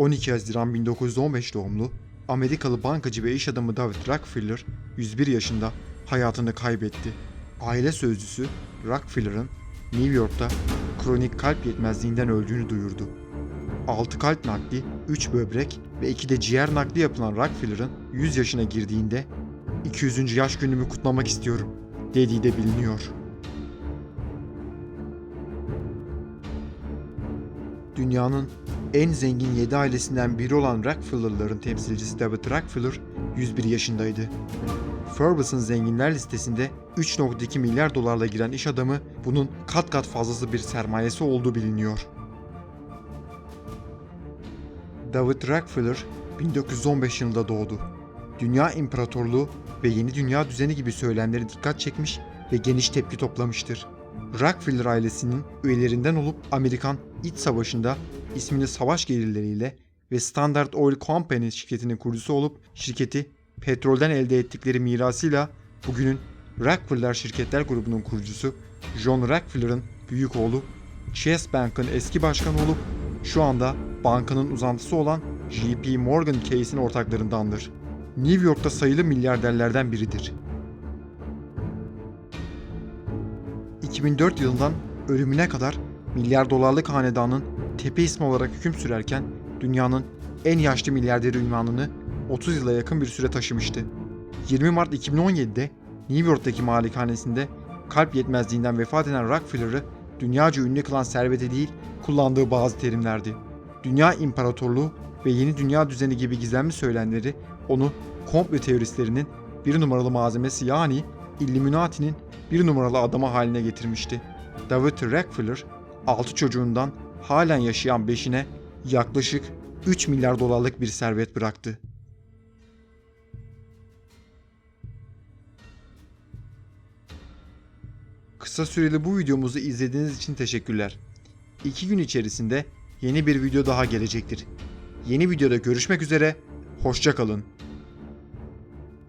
12 Haziran 1915 doğumlu Amerikalı bankacı ve iş adamı David Rockefeller 101 yaşında hayatını kaybetti. Aile sözcüsü Rockefeller'ın New York'ta kronik kalp yetmezliğinden öldüğünü duyurdu. 6 kalp nakli, 3 böbrek ve 2 de ciğer nakli yapılan Rockefeller'ın 100 yaşına girdiğinde 200. yaş günümü kutlamak istiyorum dediği de biliniyor. Dünyanın en zengin 7 ailesinden biri olan Rockefeller'ların temsilcisi David Rockefeller 101 yaşındaydı. Forbes'ın zenginler listesinde 3.2 milyar dolarla giren iş adamı bunun kat kat fazlası bir sermayesi olduğu biliniyor. David Rockefeller 1915 yılında doğdu. Dünya İmparatorluğu ve Yeni Dünya Düzeni gibi söylemleri dikkat çekmiş ve geniş tepki toplamıştır. Rockefeller ailesinin üyelerinden olup Amerikan İç Savaşı'nda ismini savaş gelirleriyle ve Standard Oil Company şirketinin kurucusu olup şirketi petrolden elde ettikleri mirasıyla bugünün Rockefeller Şirketler Grubu'nun kurucusu John Rockefeller'ın büyük oğlu Chase Bank'ın eski başkanı olup şu anda bankanın uzantısı olan JP Morgan Chase'in ortaklarındandır. New York'ta sayılı milyarderlerden biridir. 2004 yılından ölümüne kadar milyar dolarlık hanedanın tepe ismi olarak hüküm sürerken dünyanın en yaşlı milyarderi ünvanını 30 yıla yakın bir süre taşımıştı. 20 Mart 2017'de New York'taki malikanesinde kalp yetmezliğinden vefat eden Rockefeller'ı dünyaca ünlü kılan serveti değil, kullandığı bazı terimlerdi. Dünya İmparatorluğu ve Yeni Dünya Düzeni gibi gizemli söylemleri onu komplo teoristlerinin bir numaralı malzemesi yani Illuminati'nin bir numaralı adamı haline getirmişti. David Rockefeller 6 çocuğundan halen yaşayan 5'ine yaklaşık 3 milyar dolarlık bir servet bıraktı. Kısa süreli bu videomuzu izlediğiniz için teşekkürler. 2 gün içerisinde yeni bir video daha gelecektir. Yeni videoda görüşmek üzere, hoşça kalın.